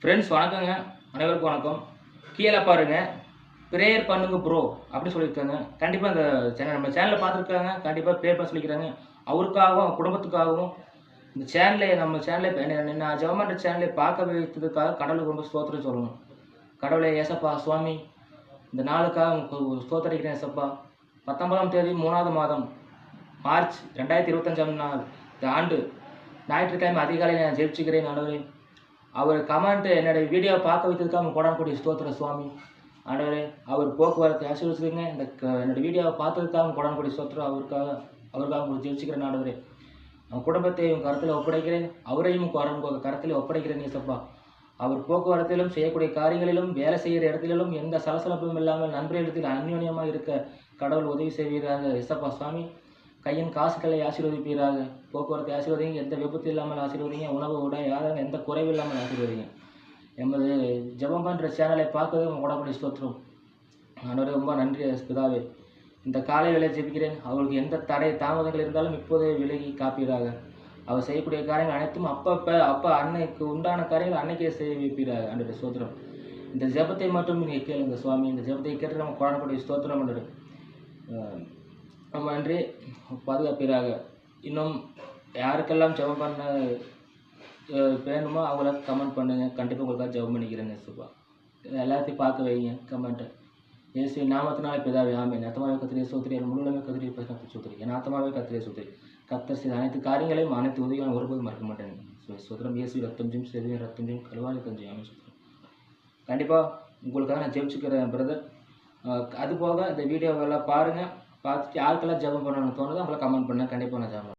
Friends வணக்கங்க. அனைவருக்கும் வணக்கம். கீழே பாருங்கள் ப்ரேயர் பண்ணுங்க ப்ரோ அப்படின்னு சொல்லியிருக்காங்க. கண்டிப்பாக இந்த சேனல் நம்ம சேனலில் பார்த்துருக்காங்க. கண்டிப்பாக ப்ரேயர் பண்ண சொல்லிக்கிறாங்க. அவருக்காகவும் குடும்பத்துக்காகவும் இந்த சேனலை நம்ம சேனலை நான் ஜெவமன்ற சேனலை பார்க்க வைத்ததுக்காக கடவுளுக்கு ரொம்ப ஸ்தோத்திரம் சொல்லணும். கடவுளை ஏசப்பா சுவாமி இந்த நாளுக்காக உங்களுக்கு ஸ்தோத்தரிக்கிறேன் ஏசப்பா. பத்தொன்பதாம் தேதி மூணாவது மாதம் மார்ச் ரெண்டாயிரத்தி இருபத்தஞ்சாம் நாள் இந்த ஆண்டு. ஞாயிற்றுக்கிழமை அதிகாலையில் நான் ஜெயிச்சுக்கிறேன் ஆண்டவரே. அவர் கமெண்ட் என்னுடைய வீடியோ பார்க்க வைத்ததுக்காக அவங்க கொடாக்கூடிய ஸ்தோத்திர சுவாமி. ஆண்டவரே அவர் போக்குவரத்து ஆசீர்வதிச்சுங்க இந்த என்னோடய என்னோட வீடியோவை பார்த்ததுக்காக அவங்க கொடாக்கூடிய ஸ்தோத்திரம் அவருக்காக அவருக்காக உங்களுக்கு ஜெயிச்சுக்கிறேன் ஆண்டவரே. அவன் குடும்பத்தை உங்கள் கருத்தில் ஒப்படைக்கிறேன். அவரையும் உங்கள் கருத்தில் ஒப்படைக்கிறேன் ஏசப்பா. அவர் போக்குவரத்திலும் செய்யக்கூடிய காரியங்களிலும் வேலை செய்கிற இடத்திலும் எந்த சலசலப்பும் இல்லாமல் நண்பர்களிடத்தில் அந்யோன்யமாக இருக்க கடவுள் உதவி செய்வீராக இசப்பா சுவாமி. கையின் காசுகளை ஆசீர்வதிப்பீராக. போக்குவரத்தை ஆசீர்வதிங்க எந்த விபத்து இல்லாமல் ஆசீர்வதிங்க உணவு உடை யாரும் எந்த குறைவு இல்லாமல் ஆசீர்வதிங்க எமது ஜபம் பண்ணுற சேனலை பார்க்கவே உங்கள் உடம்படி ஸ்தோத்திரம். ஆண்டவரே ரொம்ப நன்றி பிதாவே. இந்த காலை வேலை ஜெபிக்கிறேன். அவர்களுக்கு எந்த தடை தாமதங்கள் இருந்தாலும் இப்போதே விலகி காப்பீராக. அவர் செய்யக்கூடிய காரியங்கள் அனைத்தும் அப்பப்போ அப்போ அன்னைக்கு உண்டான காரியங்கள் அன்னைக்கே செய்ய வைப்பீராக. அன்றைய ஸ்தோத்திரம். இந்த ஜெபத்தை மட்டும் நீங்கள் கேளுங்க சுவாமி. இந்த ஜெபத்தை கேட்டு நம்ம குழந்தைக்கூடிய ஸ்தோத்திரம் ஆண்டவரே. நம்ம ரொம்ப நன்றி பாதுகாப்பீராக இன்னும் யாருக்கெல்லாம் ஜெபம் பண்ண வேணுமோ அவங்கள கமெண்ட் பண்ணுங்கள் கண்டிப்பாக உங்களுக்காக ஜெபம் பண்ணிக்கிறேங்க சுப்பா எல்லாத்தையும் பார்க்க வைங்க கமெண்ட்டை இயேசு நாமத்தினால பிதாவே ஆமே நத்தமாவே கத்திரியை சோத்திரி என் முழுமே கத்திரியை கத்திரி சோத்திரி என் ஆத்தமாவே கத்திரியை சோத்திரி கத்தர் செய்த அனைத்து காரியங்களையும் அனைத்து உதவிகளும் ஒருபோதும் மறக்க மாட்டேன். ஸோ சோத்திரம் இயேசு ரத்தம் ஜெயம் செல்வியும் ரத்தம் ஜெயம் கல்வாரி கஞ்சி ஆமே சோத்திரம் கண்டிப்பாக உங்களுக்காக நான் ஜெபிச்சுக்கிறேன் பிரதர். அதுபோக இந்த வீடியோவெல்லாம் பாருங்கள் பார்த்துட்டு யாருக்கெல்லாம் ஜெபம் பண்ணணும்னு தோணுதோ அவங்கள கமெண்ட் பண்ண கண்டிப்பாக நான் ஜெபம்